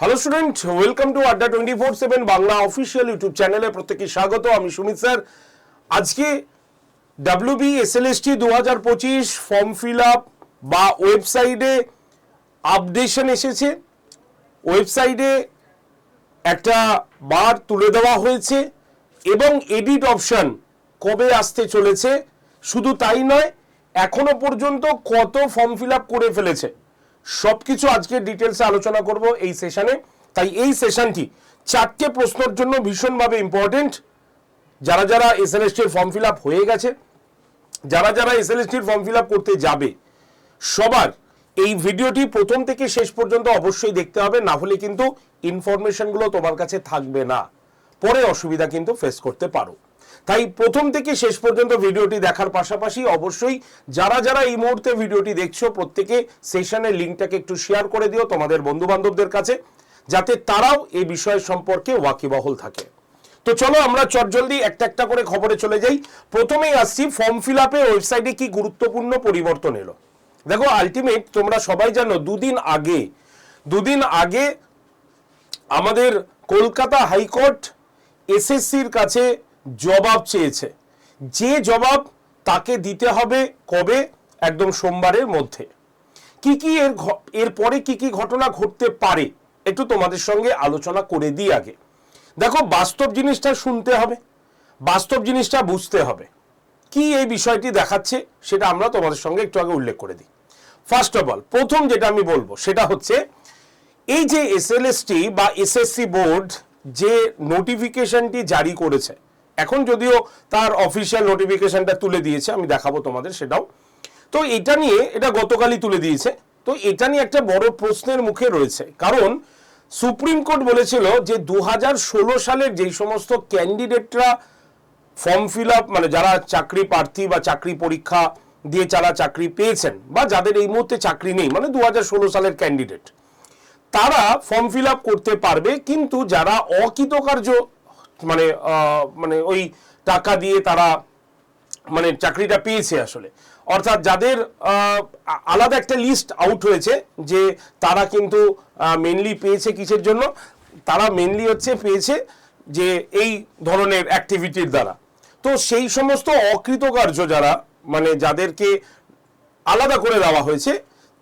Hello student welcome to Adda twenty four seven Bangla official YouTube চ্যানেলে প্রত্যেকে স্বাগত। আমি সুমিত স্যার। আজকে W B S L S T দু হাজার পঁচিশ ফর্ম ফিল আপ বা ওয়েবসাইটে আপডেশন এসেছে। ওয়েবসাইটে একটা বার তুলে দেওয়া হয়েছে এবং এডিট অপশন কবে আসতে চলেছে, শুধু তাই নয়, এখনও পর্যন্ত কত ফর্ম ফিল আপ করে ফেলেছে। সবকিছু আজকে ডিটেলসে আলোচনা করব এই সেশনে তাই এই সেশনটি চারটে প্রশ্নের জন্য ভীষণভাবে ইম্পর্টেন্ট যারা যারা এসএলএসটির ফর্ম ফিল আপ হয়ে গেছে, যারা যারা এসএলএসটির ফর্ম ফিল আপ করতে যাবে, সবার এই ভিডিওটি প্রথম থেকে শেষ পর্যন্ত অবশ্যই দেখতে হবে, না হলে কিন্তু ইনফরমেশনগুলো তোমার কাছে থাকবে না। পরে অসুবিধা কিন্তু ফেস করতে পারো। তাই প্রথম থেকে শেষ পর্যন্ত ভিডিওটি দেখার পাশাপাশি অবশ্যই যারা যারা এই মুহূর্তে ভিডিওটি দেখছ, প্রত্যেকে সেশনের লিঙ্কটাকে একটু শেয়ার করে দিও তোমাদের বন্ধু বান্ধবদের কাছে, যাতে তারাও এই বিষয় সম্পর্কে ওয়াকিবহল থাকে। তো চলো আমরা চটজলদি একটা একটা করে খবরে চলে যাই। প্রথমেই আসছি ফর্ম ফিল আপে ওয়েবসাইটে কি গুরুত্বপূর্ণ পরিবর্তন এলো? দেখো আলটিমেট তোমরা সবাই জানো, দুদিন আগে দুদিন আগে আমাদের কলকাতা হাইকোর্ট এসএসসির কাছে জবাব চেয়েছে। যে জবাব তাকে দিতে হবে কবে? একদম সোমবারের মধ্যে। কি কি এর ঘ- এর পরে কি কি ঘটনা ঘটতে পারে? একটু তোমাদের সঙ্গে আলোচনা করে দিই আগে। দেখো, বাস্তব জিনিসটা শুনতে হবে। বাস্তব জিনিসটা বুঝতে হবে। কি এই বিষয়টি দেখাচ্ছে সেটা আমরা তোমাদের সঙ্গে একটু আগে উল্লেখ করে দিই। ফার্স্ট অফ অল প্রথম যেটা আমি বলব সেটা হচ্ছে, এই যে এসএলএসটি বা এসএসসি বোর্ড যে নোটিফিকেশনটি জারি করেছে এখন যদিও তার অফিসিয়াল নোটিফিকেশনটা তুলে দিয়েছে, আমি দেখাবো তোমাদের সেটাও। তো এটা নিয়ে, এটা গতকালই তুলে দিয়েছে। তো এটা নিয়ে একটা বড় প্রশ্নের মুখে রয়েছে। কারণ সুপ্রিম কোর্ট বলেছিল যে দুহাজার ষোলো সালের যেই সমস্ত ক্যান্ডিডেটরা ফর্ম ফিল আপ মানে যারা চাকরি প্রার্থী বা চাকরি পরীক্ষা দিয়ে যারা চাকরি পেয়েছেন, বা যাদের এই মুহূর্তে চাকরি নেই মানে দু হাজার ষোলো সালের ক্যান্ডিডেট, তারা ফর্ম ফিল আপ করতে পারবে, কিন্তু যারা অকৃতকার্য মানে মানে ওই টাকা দিয়ে তারা মানে চাকরিটা পেয়েছে আসলে। অর্থাৎ যাদের আলাদা একটা লিস্ট আউট হয়েছে যে তারা কিন্তু মেনলি পেয়েছে কিসের জন্য? তারা মেনলি হচ্ছে পেয়েছে যে এই ধরনের অ্যাক্টিভিটির দ্বারা। তো সেই সমস্ত অকৃতকার্য যারা মানে যাদেরকে আলাদা করে দেওয়া হয়েছে,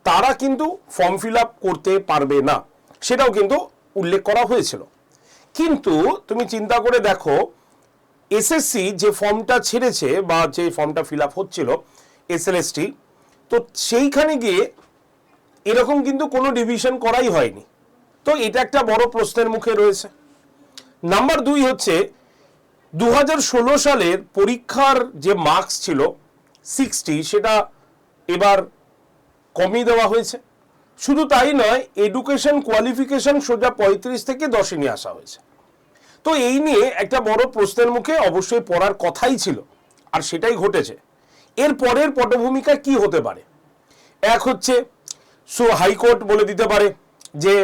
তারা কিন্তু ফর্ম ফিল আপ করতে পারবে না। সেটাও কিন্তু উল্লেখ করা হয়েছিল। কিন্তু তুমি চিন্তা করে দেখো এসএসসি যে ফর্মটা ছেড়েছে বা যে ফর্মটা ফিল আপ হচ্ছিল এসএলএসটি তো সেইখানে গিয়ে এরকম কিন্তু কোনো ডিভিশন করাই হয়নি। তো এটা একটা বড় প্রশ্নের মুখে রয়েছে। নাম্বার দুই হচ্ছে দু ষোলো সালের পরীক্ষার যে মার্কস ছিল সিক্সটি সেটা এবার কমিয়ে দেওয়া হয়েছে। শুধু তাই নয় এডুকেশন কোয়ালিফিকেশন সোজা পঁয়ত্রিশ থেকে দশে নিয়ে আসা হয়েছে। তো এই নিয়ে একটা বড় প্রশ্নের মুখে অবশ্যই পড়ার কথাই ছিল, আর সেটাই ঘটেছে। এর পরের পটভূমিকা কি হতে পারে? এক হচ্ছে, সো হাইকোর্ট বলে দিতে পারে যে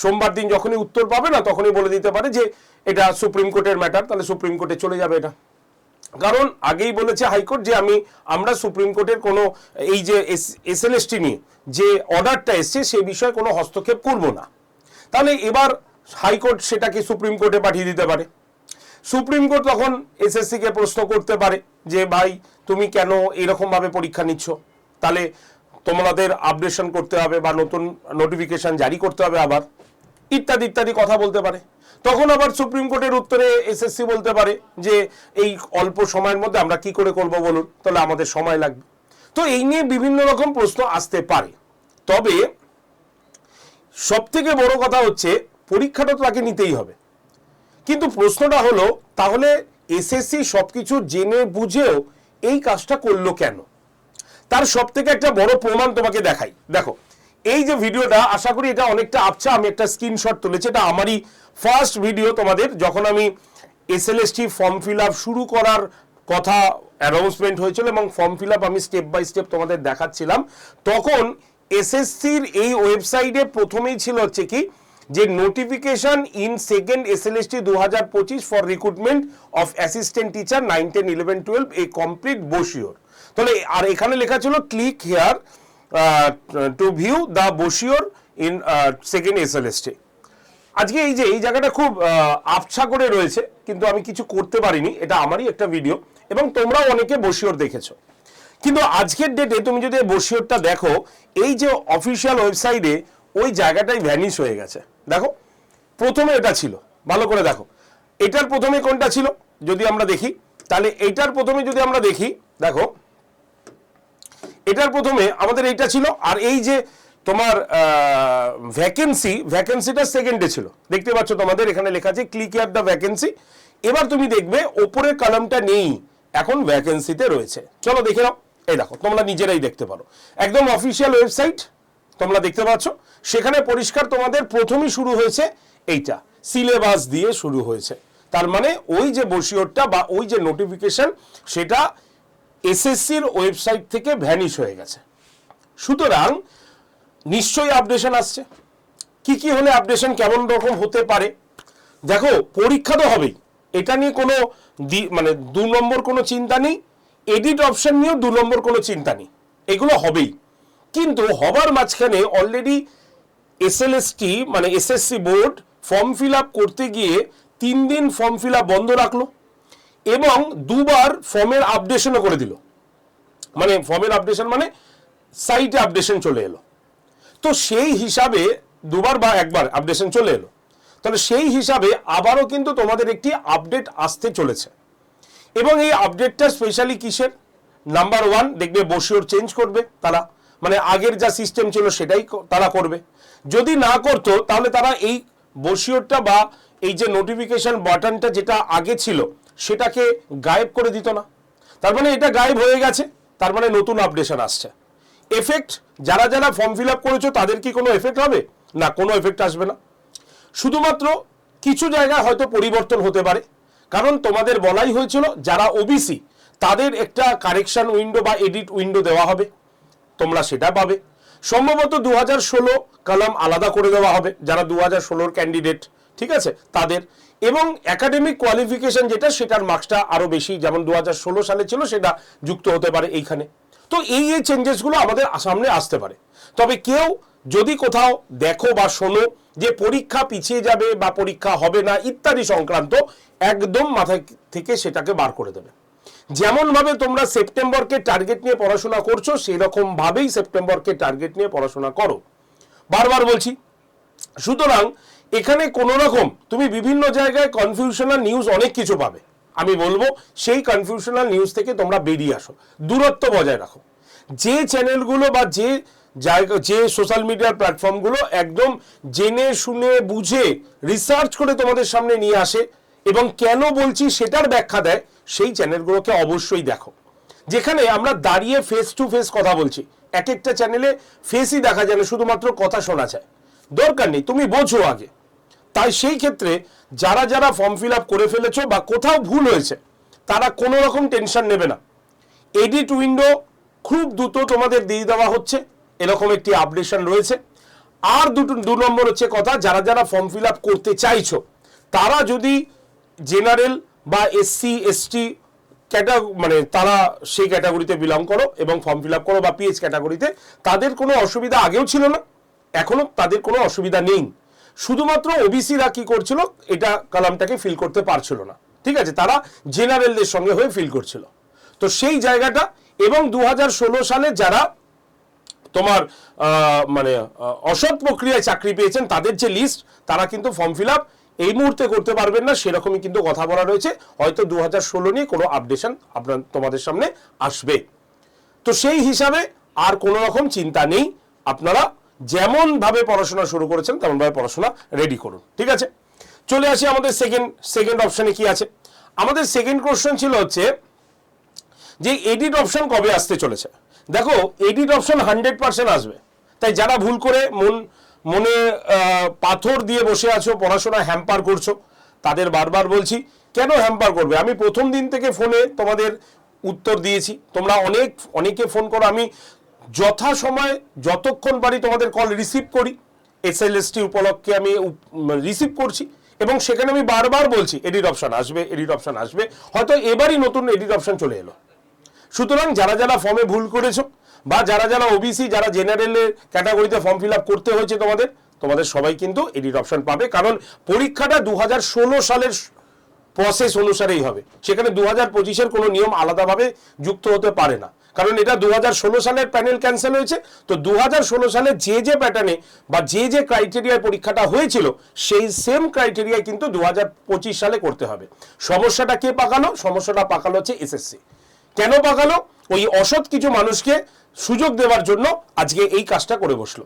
সোমবার দিন যখনই উত্তর পাবে না, তখনই বলে দিতে পারে যে, এটা সুপ্রিম কোর্টের ম্যাটার, তাহলে সুপ্রিম কোর্টে চলে যাবে এটা। কারণ আগেই বলেছে হাইকোর্ট যে আমি, আমরা সুপ্রিম কোর্টের কোনো, এই যে এসএলএসটি নিয়ে যে অর্ডারটা এসছে সে বিষয়ে কোনো হস্তক্ষেপ করব না। তাহলে এবার হাইকোর্ট সেটাকে সুপ্রিম কোর্টে পাঠিয়ে দিতে পারে। সুপ্রিম কোর্ট তখন এসএসসি কে প্রশ্ন করতে পারে যে, ভাই, তুমি কেন এরকম ভাবে পরীক্ষা নিচ্ছ? তাহলে তোমাদের আপডেশন করতে হবে বা নতুন নোটিফিকেশন জারি করতে হবে আবার। ইত্যাদি ইত্যাদি কথা বলতে পারে। তখন আবার সুপ্রিম কোর্টের উত্তরে এসএসসি বলতে পারে যে এই অল্প সময়ের মধ্যে আমরা কি করে করব বলুন? তাহলে আমাদের সময় লাগবে। তো এই নিয়ে বিভিন্ন রকম প্রশ্ন আসতে পারে। তবে সব থেকে বড় কথা হচ্ছে পরীক্ষাটা তো তাকে নিতেই হবে। কিন্তু প্রশ্নটা হলো, তাহলে এসএসসি সবকিছু জেনে বুঝেও এই কাজটা করল কেন? তার সব থেকে একটা বড় প্রমাণ তোমাকে দেখাই। দেখো এই যে ভিডিওটা, আশা করি এটা অনেকটা আপছা আমি একটা স্ক্রিনশট তুলেছি, এটা আমারই ফার্স্ট ভিডিও তোমাদের। যখন আমি এসএলএসটি ফর্ম ফিল আপ শুরু করার কথা অ্যানাউন্সমেন্ট হয়েছিল এবং ফর্ম ফিল আপ আমি স্টেপ বাই স্টেপ তোমাদের দেখাচ্ছিলাম, তখন এসএসসির এই ওয়েবসাইটে প্রথমেই ছিল হচ্ছে কি, যে notification in second S SLST দু হাজার পঁচিশ for recruitment of assistant teacher nine ten eleven twelve A complete brochure তাহলে, আর এখানে লেখা ছিল click here to view the brochure in second SLST আজকে এই যে, এই জায়গাটা খুব আবছা করে রয়েছে, কিন্তু আমি কিছু করতে পারিনি, এটা আমারই একটা ভিডিও এবং তোমরাও অনেকে বসিওর দেখেছ। কিন্তু আজকের ডেটে তুমি যদি বসিওরটা দেখো, এই যে অফিসিয়াল ওয়েবসাইটে ওই জায়গাটাই ভ্যানিশ হয়ে গেছে। দেখো, প্রথমে এটা ছিল, ভালো করে দেখো। এটার প্রথমে কোনটা ছিল, যদি আমরা দেখি, তাহলে এইটার প্রথমে যদি আমরা দেখি, দেখো এটার প্রথমে আমাদের এইটা ছিল, আর এই যে তোমার ভ্যাকেন্সি ভ্যাকেন্সিটা সেকেন্ডে ছিল। দেখতে পাচ্ছ তোমাদের এখানে লেখা আছে ক্লিক ইয়ার দ্য ভ্যাকেন্সি এবার তুমি দেখবে ওপরের কলামটা নেই, এখন ভ্যাকেন্সিতে রয়েছে। চলো দেখে নাও। এই দেখো, তোমরা নিজেরাই দেখতে পারো। একদম অফিসিয়াল ওয়েবসাইট তোমরা দেখতে পাচ্ছ। সেখানে পরিষ্কার তোমাদের প্রথমেই শুরু হয়েছে এইটা সিলেবাস দিয়ে শুরু হয়েছে। তার মানে ওই যে বসিওরটা বা ওই যে নোটিফিকেশন সেটা এসএসসির ওয়েবসাইট থেকে ভ্যানিশ হয়ে গেছে। সুতরাং নিশ্চয়ই আপডেশন আসছে। কি কি হলে আপডেশন কেমন রকম হতে পারে? দেখো, পরীক্ষা তো হবেই। এটা নিয়ে কোনো মানে দু নম্বর কোনো চিন্তা নেই। এডিট অপশন নিয়েও দু নম্বর কোনো চিন্তা নেই। এগুলো হবেই। কিন্তু হবার মাঝখানে অলরেডি এসএলএসটি মানে SSC board form fill up করতে গিয়ে তিন দিন ফর্ম ফিল আপ বন্ধ রাখল। এবং দুবার ফর্মের আপডেশনও করে দিল। মানে ফর্মের আপডেশন মানে সাইটে আপডেশন চলে এলো। তো সেই হিসাবে দুবার বা একবার আপডেশন চলে এলো। তাহলে সেই হিসাবে আবারও কিন্তু তোমাদের একটি আপডেট আসতে চলেছে। এবং এই আপডেটটা স্পেশালি কিসের? নাম্বার ওয়ান দেখবে বসিওর চেঞ্জ করবে তারা। মানে আগের যা সিস্টেম ছিল সেটাই তারা করবে। যদি না করতো, তাহলে তারা এই বসিওরটা বা এই যে নোটিফিকেশন বাটনটা যেটা আগে ছিল সেটাকে গায়েব করে দিত না। তার মানে এটা গায়েব হয়ে গেছে, তার মানে নতুন আপডেশন আসছে। এফেক্ট যারা যারা ফর্ম ফিল আপ করেছ, তাদের কি কোনো এফেক্ট হবে? না, কোনো এফেক্ট আসবে না। শুধুমাত্র কিছু জায়গায় হয়তো পরিবর্তন হতে পারে। কারণ তোমাদের বলাই হয়েছিল, যারা ওবিসি তাদের একটা কারেকশন উইন্ডো বা এডিট উইন্ডো দেওয়া হবে। তোমরা সেটা পাবে। সম্ভবত দু হাজার ষোলো কলাম আলাদা করে দেওয়া হবে, যারা দু হাজার ষোলোর ক্যান্ডিডেট ঠিক আছে? তাদের। এবং একাডেমিক কোয়ালিফিকেশন যেটা, সেটার মার্কসটা আরও বেশি, যেমন দু হাজার ষোলো সালে ছিল, সেটা যুক্ত হতে পারে এইখানে। তো এই এই চেঞ্জেসগুলো আমাদের সামনে আসতে পারে। তবে কেউ যদি কোথাও দেখো বা শোনো যে পরীক্ষা পিছিয়ে যাবে বা পরীক্ষা হবে না, ইত্যাদি সংক্রান্ত, একদম মাথা থেকে সেটাকে বার করে দেবে। যেমন ভাবে তোমরা সেপ্টেম্বরকে টার্গেট নিয়ে পড়াশোনা করছ সেরকম ভাবেই সেপ্টেম্বরকে টার্গেট নিয়ে পড়াশোনা করো। বারবার বলছি, সুতরাং এখানে কোনো রকম তুমি বিভিন্ন জায়গায় কনফিউশনাল নিউজ অনেক কিছু পাবে। আমি বলব, সেই কনফিউশনাল নিউজ থেকে তোমরা বেরিয়ে আসো। দূরত্ব বজায় রাখো। যে চ্যানেলগুলো বা যে জায়গা, যে সোশ্যাল মিডিয়ার প্ল্যাটফর্মগুলো একদম জেনে শুনে বুঝে রিসার্চ করে তোমাদের সামনে নিয়ে আসে এবং কেন বলছি সেটার ব্যাখ্যা দেয়, সেই চ্যানেলগুলোকে অবশ্যই দেখো। যেখানে আমরা দাঁড়িয়ে ফেস টু ফেস কথা বলছি। এক একটা চ্যানেলে ফেসই দেখা যায় না, শুধুমাত্র কথা শোনা যায়। দরকার নেই, তুমি বোঝো আগে। সেই ক্ষেত্রে যারা যারা ফর্ম ফিল আপ করে ফেলেছো বা কোথাও ভুল হয়েছে, তারা কোনো রকম টেনশন নেবে না। এডিট উইন্ডো খুব দ্রুত তোমাদের দিয়ে দেওয়া হচ্ছে, এরকম একটি আপডেশন রয়েছে। আর দুটো, দু নম্বর হচ্ছে কথা, যারা যারা ফর্ম ফিল আপ করতে চাইছো, তারা যদি জেনারেল বা এসসি এসটি ক্যাটা মানে তারা সেই ক্যাটাগরিতে বিলং করো এবং ফর্ম ফিল আপ করো বা পিএইচ ক্যাটাগরিতে তাদের কোনো অসুবিধা আগেও ছিল না এখনও তাদের কোনো অসুবিধা নেই। শুধুমাত্র ওবিসিরা কি করছিল? এটা কালামটাকে ফিল করতে পারছিল না। ঠিক আছে? তারা জেনারেলদের সঙ্গে হয়ে ফিল করছিল। তো সেই জায়গাটা এবং দু সালে যারা তোমার মানে অসৎ প্রক্রিয়ায় চাকরি পেয়েছেন, তাদের যে লিস্ট তারা কিন্তু ফর্ম ফিল আপ এই মুহূর্তে করতে পারবেন না, সেরকমই কিন্তু কথা বলা রয়েছে। হয়তো দু হাজার ষোলো নিয়ে কোনো আপডেশন আপনার, তোমাদের সামনে আসবে। তো সেই হিসাবে আর কোনো রকম চিন্তা নেই। আপনারা যেমন ভাবে পড়াশোনা শুরু করেছেন, তেমন ভাবে পড়াশোনা রেডি করুন, ঠিক আছে? চলে আসি আমাদের সেকেন্ড সেকেন্ড অপশনে কি আছে? আমাদের সেকেন্ড কোশ্চেন ছিল হচ্ছে যে এডিট অপশন কবে আসতে চলেছে? দেখো এডিট অপশন হান্ড্রেড পার্সেন্ট আসবে। তাই যারা ভুল করে মন, মনে পাথর দিয়ে বসে আছো, পড়াশোনা হ্যাম্পার করছ, তাদের বারবার বলছি, কেন হ্যাম্পার করবে? আমি প্রথম দিন থেকে ফোনে তোমাদের উত্তর দিয়েছি। তোমরা অনেক, অনেকে ফোন করো, আমি যথা সময় যতক্ষণ পারি তোমাদের কল রিসিভ করি এসএলএসটি উপলক্ষে আমি রিসিভ করছি এবং সেখানে আমি বারবার বলছি এডিট অপশন আসবে এডিট অপশন আসবে, হয়তো এবারই নতুন এডিট অপশন চলে এলো। সুতরাং যারা যারা ফর্মে ভুল করেছ বা যারা যারা ওবিসি যারা জেনারেলের ক্যাটাগরিতে ফর্ম ফিল করতে হয়েছে তোমাদের তোমাদের সবাই কিন্তু এডিট অপশন পাবে, কারণ পরীক্ষাটা দু হাজার ষোলো সালের প্রসেস অনুসারেই হবে। সেখানে দু হাজার পঁচিশের কোনো নিয়ম আলাদাভাবে যুক্ত হতে পারে না। কারণ এটা দু হাজার ষোলো সালের প্যানেল ক্যান্সেল হয়েছে। তো দু হাজার ষোলো সালে যে যে প্যাটার্নে বা যে যে ক্রাইটেরিয়ায় পরীক্ষাটা হয়েছিল, সেই সেম ক্রাইটেরিয়ায় কিন্তু দু হাজার পঁচিশ সালে করতে হবে। সমস্যাটা কে পাকালো? সমস্যাটা পাকালো হচ্ছে এসএসসি কেন পাকালো? ওই অসৎ কিছু মানুষকে সুযোগ দেওয়ার জন্য আজকে এই কাজটা করে বসল।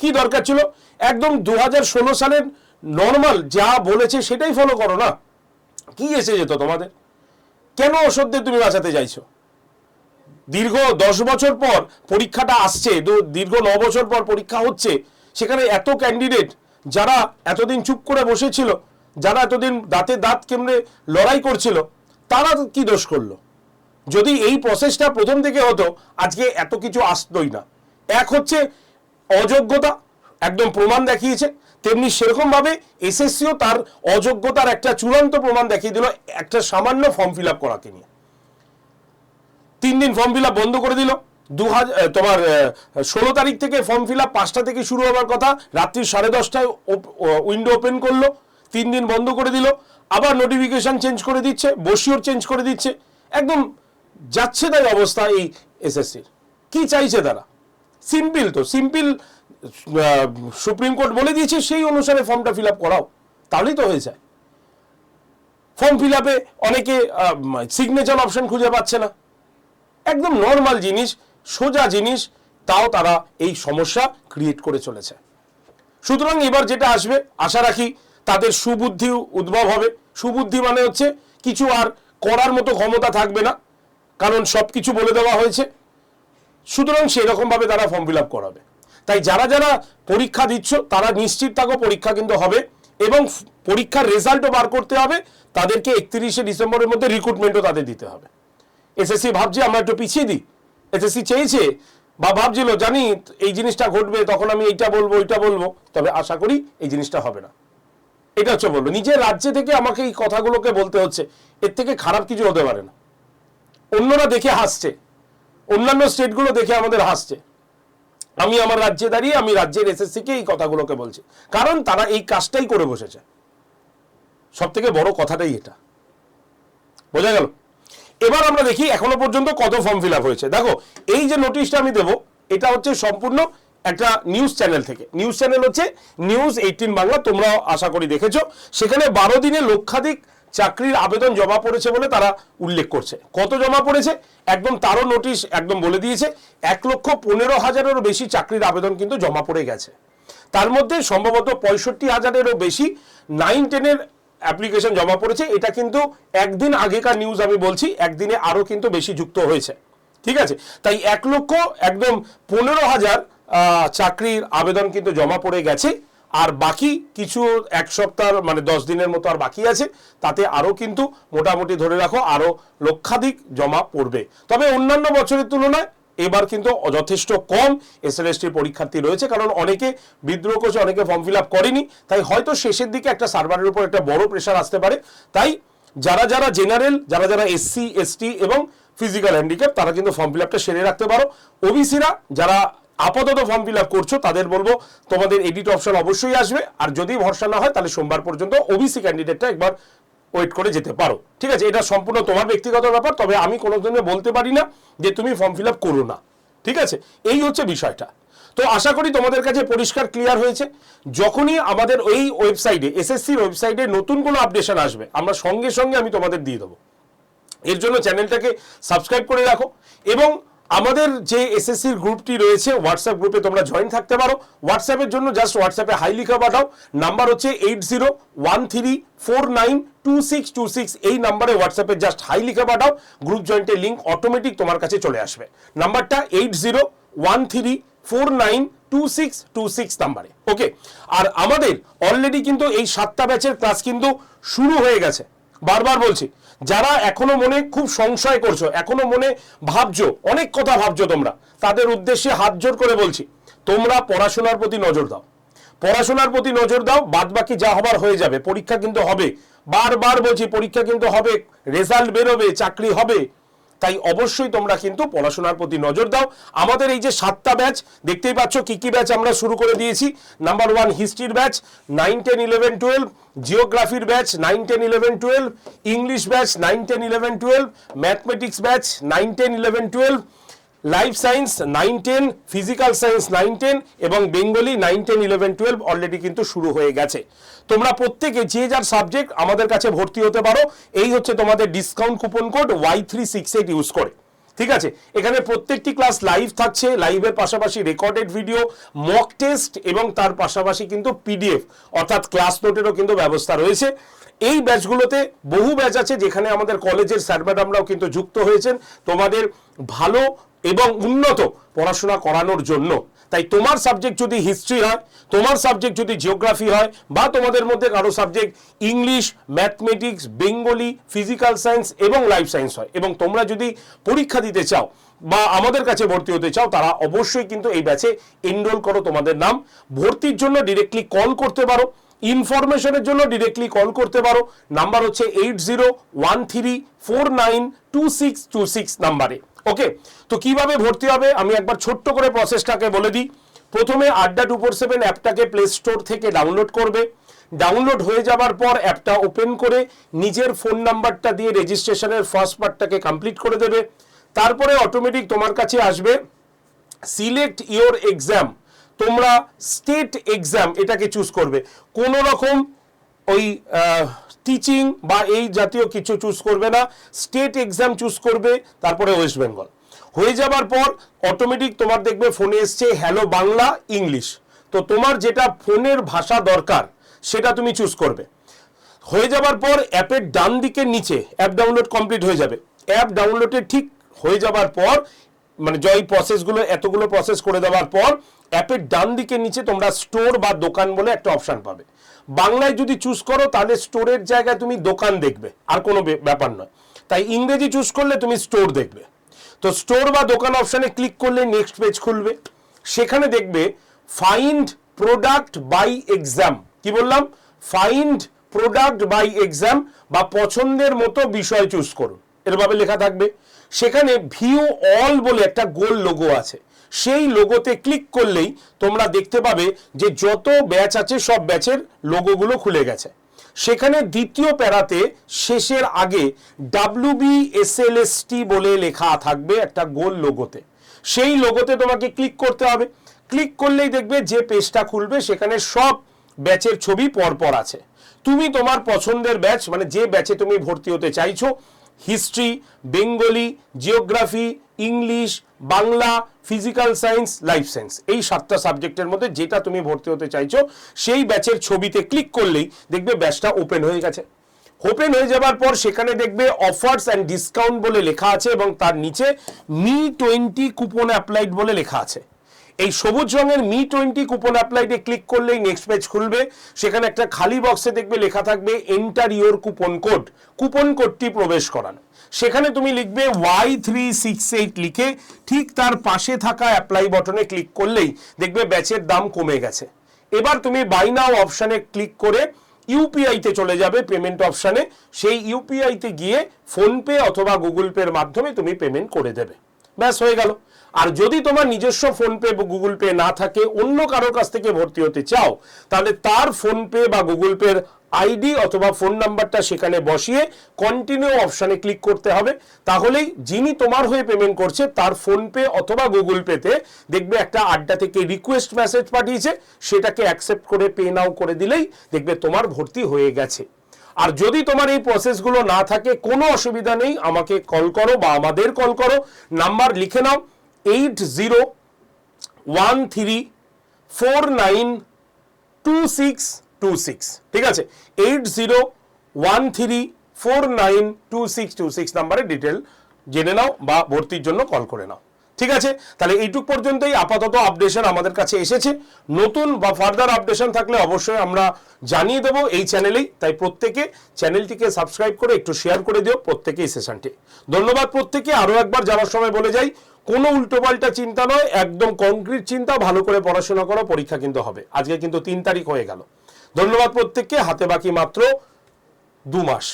কি দরকার ছিল? একদম দু হাজার ষোলো সালের নর্মাল যা বলেছে সেটাই ফলো করো না। কি এসে যেত তোমাদের? কেন অসত্যে তুমি বাঁচাতে চাইছো? দীর্ঘ দশ বছর পর পরীক্ষাটা আসছে দীর্ঘ ন বছর পর পরীক্ষা হচ্ছে, সেখানে এত ক্যান্ডিডেট যারা এতদিন চুপ করে বসেছিল, যারা এতদিন দাঁতে দাঁত কেমড়ে লড়াই করছিল, তারা কি দোষ করল? যদি এই প্রসেসটা প্রথম থেকে হতো, আজকে এত কিছু আসতোই না। এক হচ্ছে অযোগ্যতা, একদম প্রমাণ দেখিয়েছে, তেমনি সেরকমভাবে এসএসসিও তার অযোগ্যতার একটা চূড়ান্ত প্রমাণ দেখিয়ে দিল, একটা সামান্য ফর্ম ফিল আপ করাকে নিয়ে। তিন দিন ফর্ম ফিল বন্ধ করে দিল। দু হাজার তোমার ষোলো তারিখ থেকে ফর্ম ফিল পাঁচটা থেকে শুরু হওয়ার কথা, রাত্রি সাড়ে দশটায় উইন্ডো ওপেন করল তিন দিন বন্ধ করে দিল, আবার নোটিফিকেশন চেঞ্জ করে দিচ্ছে, বসিওর চেঞ্জ করে দিচ্ছে, একদম যাচ্ছে তাই অবস্থা এই এসএসসির কি চাইছে তারা? সিম্পল তো সিম্পল সুপ্রিম কোর্ট বলে দিয়েছে, সেই অনুসারে ফর্মটা ফিল আপ করাও, তাহলেই তো হয়ে যায়। ফর্ম ফিল আপে অনেকে সিগনেচার অপশন খুঁজে পাচ্ছে না। একদম নর্মাল জিনিস, সোজা জিনিস, তাও তারা এই সমস্যা ক্রিয়েট করে চলেছে। সুতরাং এবার যেটা আসবে, আশা রাখি তাদের সুবুদ্ধি উদ্ভব হবে। সুবুদ্ধি মানে হচ্ছে কিছু আর করার মতো ক্ষমতা থাকবে না, কারণ সব কিছু বলে দেওয়া হয়েছে। সুতরাং সেরকমভাবে তারা ফর্ম ফিল আপ করাবে। তাই যারা যারা পরীক্ষা দিচ্ছ, তারা নিশ্চিত থাকো পরীক্ষা কিন্তু হবে এবং পরীক্ষার রেজাল্টও বার করতে হবে। তাদেরকে একত্রিশে ডিসেম্বরের মধ্যে রিক্রুটমেন্টও তাদের দিতে হবে। এসএসসি ভাবছে, আমরা একটু পিছিয়ে দিই। এসএসসি চেয়েছে, বা ভাবছিল জানি এই জিনিসটা ঘটবে, তখন আমি এইটা বলব, ওইটা বলব। তবে আশা করি এই জিনিসটা হবে না। এটা হচ্ছে বলল নিজের রাজ্যে থেকে আমাকে এই কথাগুলোকে বলতে হচ্ছে, এর থেকে খারাপ কিছু হতে পারে না। অন্যরা দেখে হাসছে, অন্যান্য স্টেটগুলো দেখে আমাদের হাসছে। আমি আমার রাজ্যে দাঁড়িয়ে, আমি রাজ্যের এসএসসি কে এই কথাগুলোকে বলছি, কারণ তারা এই কাজটাই করে বসেছে। সব থেকে বড় কথাটাই এটা। বোঝা গেল? এবার আমরা দেখি এখনও পর্যন্ত কত ফর্ম ফিল হয়েছে। দেখো, এই যে নোটিশটা আমি দেবো, এটা হচ্ছে সম্পূর্ণ একটা নিউজ চ্যানেল থেকে। নিউজ চ্যানেল হচ্ছে নিউজ এইটিন বাংলা, তোমরাও আশা করি দেখেছ। সেখানে বারো দিনে লক্ষাধিক চাকরির আবেদন জমা পড়েছে বলে তারা উল্লেখ করছে। কত জমা পড়েছে? একদম তারও নোটিশ একদম বলে দিয়েছে, এক লক্ষ পনেরো হাজারেরও বেশি চাকরির আবেদন কিন্তু জমা পড়ে গেছে। তার মধ্যে সম্ভবত পঁয়ষট্টি হাজারেরও বেশি নাইন টেনের অ্যাপ্লিকেশন জমা পড়েছে, এটা কিন্তু একদিন আগেকার নিউজ আমি বলছি, একদিনে আরও কিন্তু বেশি যুক্ত হয়েছে। ঠিক আছে? তাই এক লক্ষ, একদম পনেরো হাজার চাকরির আবেদন কিন্তু জমা পড়ে গেছে, আর বাকি কিছু এক সপ্তাহ মানে দশ দিনের মতো আর বাকি আছে, তাতে আরও কিন্তু মোটামুটি ধরে রাখো আরও লক্ষাধিক জমা পড়বে। তবে অন্যান্য বছরের তুলনায় এবার কিন্তু যথেষ্ট কম এসএলএসটির পরীক্ষার্থী রয়েছে, কারণ অনেকে বিদ্রোহ করছে, অনেকে ফর্ম ফিল আপ করেনি, তাই হয়তো শেষের দিকে একটা সার্ভারের উপর একটা বড় প্রেশার আসতে পারে। তাই যারা যারা জেনারেল যারা যারা এসসি এসটি এবং ফিজিক্যাল হ্যান্ডিক্যাপ তারা কিন্তু ফর্ম ফিল আপটা সেরে রাখতে পারো। ওবিসিরা যারা আপাতত ফর্ম ফিল আপ করছ, তাদের বলব, তোমাদের এডিট অপশন অবশ্যই আসবে। আর যদি ভরসা না হয়, তাহলে সোমবার পর্যন্ত ওবিসি ক্যান্ডিডেটটা একবার ওয়েট করে যেতে পারো। ঠিক আছে? এটা সম্পূর্ণ তোমার ব্যক্তিগত ব্যাপার, তবে আমি কোনো দিনে বলতে পারি না যে তুমি ফর্ম ফিল আপ করো না। ঠিক আছে? এই হচ্ছে বিষয়টা। তো আশা করি তোমাদের কাছে পরিষ্কার ক্লিয়ার হয়েছে। যখনই আমাদের ওই ওয়েবসাইটে এসএসসির ওয়েবসাইটে নতুন কোনো আপডেশন আসবে, আমরা সঙ্গে সঙ্গে আমি তোমাদের দিয়ে দেবো। এর জন্য চ্যানেলটাকে সাবস্ক্রাইব করে রাখো এবং আমাদের যে এসএসসির গ্রুপটি রয়েছে হোয়াটসঅ্যাপ গ্রুপে তোমরা জয়েন থাকতে পারো। হোয়াটসঅ্যাপের জন্য জাস্ট হোয়াটসঅ্যাপে হাই লিখা পাঠাও নাম্বার হচ্ছে eight zero one three four nine two six two six এই নাম্বারে হোয়াটসঅ্যাপে জাস্ট হাই লিখে পাঠাও গ্রুপ জয়েন্টের লিঙ্ক অটোমেটিক তোমার কাছে চলে আসবে। নাম্বারটা eight zero one three four nine two six two six নাম্বারে ওকে আর আমাদের অলরেডি কিন্তু এই সাতটা ব্যাচের ক্লাস কিন্তু শুরু হয়ে গেছে। বারবার বলছি যারা এখনও মনে খুব সংশয় করছ, এখনও মনে ভাবছ, অনেক কথা ভাবছ তোমরা, তাদের উদ্দেশ্যে হাত জোর করে বলছি, তোমরা পড়াশোনার প্রতি নজর দাও। পড়াশোনার প্রতি নজর দাও বাদ বাকি যা হবার হয়ে যাবে, পরীক্ষা কিন্তু হবে। বারবার বলছি, পরীক্ষা কিন্তু হবে, রেজাল্ট বেরোবে, চাকরি হবে। তাই অবশ্যই তোমরা কিন্তু পড়াশোনার প্রতি নজর দাও। আমাদের এই যে সাতটা ব্যাচ, দেখতেই পাচ্ছ কি কি ব্যাচ আমরা শুরু করে দিয়েছি। Number one হিস্ট্রির batch nine ten eleven twelve জিওগ্রাফির batch nine ten eleven twelve English batch nine ten eleven twelve mathematics batch nine ten eleven twelve life science nine ten physical science nine ten এবং Bengali nine ten eleven twelve already কিন্তু শুরু হয়ে গেছে। তোমরা প্রত্যেকে যে যার subject আমাদের কাছে ভর্তি হতে পারো। এই হচ্ছে তোমাদের discount coupon code Y three six eight use করে। ঠিক আছে? এখানে প্রত্যেকটি ক্লাস লাইভ থাকছে। লাইভের পাশাপাশি রেকর্ডেড ভিডিও মক টেস্ট এবং তার পাশাপাশি কিন্তু পিডিএফ অর্থাৎ ক্লাস নোটেরও কিন্তু ব্যবস্থা রয়েছে। এই ব্যাচগুলোতে বহু ব্যাচ আছে যেখানে আমাদের কলেজের স্যার ম্যাডামরাও কিন্তু যুক্ত হয়েছেন। তোমাদের ভালো এবং উন্নত পড়াশোনা করানোর জন্য। তাই তোমার সাবজেক্ট যদি হিস্ট্রি হয়, তোমার সাবজেক্ট যদি জিওগ্রাফি হয়, বা তোমাদের মধ্যে কারও subject English mathematics Bengali physical science এবং লাইফ সায়েন্স হয়, এবং তোমরা যদি পরীক্ষা দিতে চাও বা আমাদের কাছে ভর্তি হতে চাও, তারা অবশ্যই কিন্তু এই ব্যাচে এনরোল করো তোমাদের নাম। ভর্তির জন্য ডিরেক্টলি কল করতে পারো। ইনফরমেশনের জন্য ডিরেক্টলি কল করতে পারো। নাম্বার হচ্ছে eight zero one three four nine two six two six নাম্বারে। ওকে তো কীভাবে ভর্তি হবে? আমি একবার ছোট্ট করে প্রসেসটাকে বলে দিই। প্রথমে আড্ডা টু ফোর সেভেন অ্যাপটাকে প্লে স্টোর থেকে ডাউনলোড করবে। ডাউনলোড হয়ে যাবার পর অ্যাপটা ওপেন করে নিজের ফোন নাম্বারটা দিয়ে রেজিস্ট্রেশনের ফার্স্ট পার্টটাকে কমপ্লিট করে দেবে। তারপরে অটোমেটিক তোমার কাছে আসবে সিলেক্ট ইওর এক্সাম তোমরা স্টেট এক্সাম এটাকে চুজ করবে। কোনো রকম ওই টিচিং বা এই জাতীয় কিছু চুজ করবে না। স্টেট এক্সাম চুজ করবে, তারপরে ওয়েস্ট বেঙ্গল হয়ে যাবার পর অটোমেটিক তোমার দেখবে ফোনে এসছে হ্যালো বাংলা ইংলিশ তো তোমার যেটা ফোনের ভাষা দরকার, সেটা তুমি চুজ করবে। হয়ে যাবার পর অ্যাপের ডান দিকের নিচে অ্যাপ ডাউনলোড কমপ্লিট হয়ে যাবে। অ্যাপ ডাউনলোডে ঠিক হয়ে যাবার পর মানে জয় প্রসেসগুলো এতগুলো প্রসেস করে দেওয়ার পর অ্যাপের ডান দিকের নিচে তোমরা স্টোর বা দোকান বলে একটা অপশান পাবে। বাংলায় যদি চুজ করো, তাহলে স্টোরের জায়গায় তুমি দোকান দেখবে। আর কোনো ব্যাপার নয়। তাই ইংরেজি চুজ করলে তুমি স্টোর দেখবে। তো স্টোর বা দোকান অপশানে ক্লিক করলে নেক্সট পেজ খুলবে। সেখানে দেখবে ফাইন্ড প্রোডাক্ট বাই এক্সাম কি বললাম? ফাইন্ড প্রোডাক্ট বাই এক্সাম বা পছন্দের মতো বিষয় চুজ করুন। এরভাবে লেখা থাকবে। সেখানে ভিউ অল বলে একটা গোল লোগো আছে। সেই লোগোতে ক্লিক করলেই তোমরা দেখতে পাবে যে যত ব্যাচ আছে, সব ব্যাচের লোগোগুলো খুলে গেছে। সেখানে দ্বিতীয় প্যারাতে শেষের আগে W B S L S T বলে লেখা থাকবে একটা গোল লোগোতে সেই লোগোতে তোমাকে ক্লিক করতে হবে। ক্লিক করলেই দেখবে যে পেজটা খুলবে, সেখানে সব ব্যাচের ছবি পরপর আছে। তুমি তোমার পছন্দের ব্যাচ মানে যে ব্যাচে তুমি ভর্তি হতে চাইছো history Bengali geography English Bangla physical science life science এই সাতটা সাবজেক্টের মধ্যে যেটা তুমি ভর্তি হতে চাইছো, সেই ব্যাচের ছবিতে ক্লিক করলেই দেখবে ব্যাচটা ওপেন হয়ে গেছে। ওপেন হয়ে যাবার পর সেখানে দেখবে অফার্স অ্যান্ড ডিসকাউন্ট বলে লেখা আছে এবং তার নিচে মি টোয়েন্টি কুপন অ্যাপ্লাইড বলে লেখা আছে। এই সবুজ রঙের মি টোয়েন্টি কুপন অ্যাপ্লাইডে ক্লিক করলেই নেক্সট পেজ খুলবে। সেখানে একটা খালি বক্সে দেখবে লেখা থাকবে enter your coupon code coupon কোডটি প্রবেশ করান। সেখানে তুমি লিখবে ওয়াই থ্রি সিক্স এইট লিখে ঠিক তার পাশে থাকা অ্যাপ্লাই বটনে ক্লিক করলেই দেখবে ব্যাচের দাম কমে গেছে। এবার তুমি বাই নাও অপশানে ক্লিক করে ইউপিআইতে চলে যাবে পেমেন্ট অপশানে সেই ইউপিআইতে গিয়ে ফোনপে অথবা গুগল পের মাধ্যমে তুমি পেমেন্ট করে দেবে। ব্যাস, হয়ে গেল। আর যদি তোমার নিজস্ব ফোনপে বা গুগল পে না থাকে, অন্য কারোর কাছ থেকে ভর্তি হতে চাও, তাহলে তার ফোনপে বা গুগল পের আইডি অথবা ফোন নাম্বারটা সেখানে বসিয়ে কন্টিনিউ অপশানে ক্লিক করতে হবে। তাহলেই যিনি তোমার হয়ে পেমেন্ট করছে, তার ফোনপে অথবা গুগল পেতে দেখবে একটা আড্ডা থেকে রিকোয়েস্ট মেসেজ পাঠিয়েছে, সেটাকে অ্যাকসেপ্ট করে পে নাও করে দিলেই দেখবে তোমার ভর্তি হয়ে গেছে। আর যদি তোমার এই প্রসেসগুলো না থাকে, কোনো অসুবিধা নেই, আমাকে কল করো বা আমাদের কল করো নাম্বার লিখে নাও। Eight zero one three four nine two six two six ঠিক আছে? Eight zero one three four nine two six two six নাম্বারে ডিটেল জেনে নাও বা ভর্তির জন্য কল করে নাও। ঠিক আছে? তাহলে এইটুক পর্যন্তই আপাতত আপডেশন আমাদের কাছে এসেছে। নতুন বা ফার্দার আপডেশন থাকলে অবশ্যই আমরা জানিয়ে দেবো এই চ্যানেলেই তাই প্রত্যেকে চ্যানেলটিকে সাবস্ক্রাইব করে একটু শেয়ার করে দিও প্রত্যেকে এই সেশনটি ধন্যবাদ প্রত্যেকে আরও একবার যাওয়ার সময় বলে যাই। কোনো উল্টোপাল্টা চিন্তা নয়, একদম কংক্রিট চিন্তা, ভালো করে পড়াশোনা করো, পরীক্ষা কিন্তু হবে। আজকে কিন্তু তিন তারিখ হয়ে গেল। ধন্যবাদ প্রত্যেককে, হাতে বাকি মাত্র দু মাস।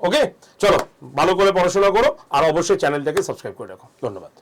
ওকে? চলো, ভালো করে পড়াশোনা করো, আর অবশ্যই চ্যানেলটাকে সাবস্ক্রাইব করে রাখো। ধন্যবাদ।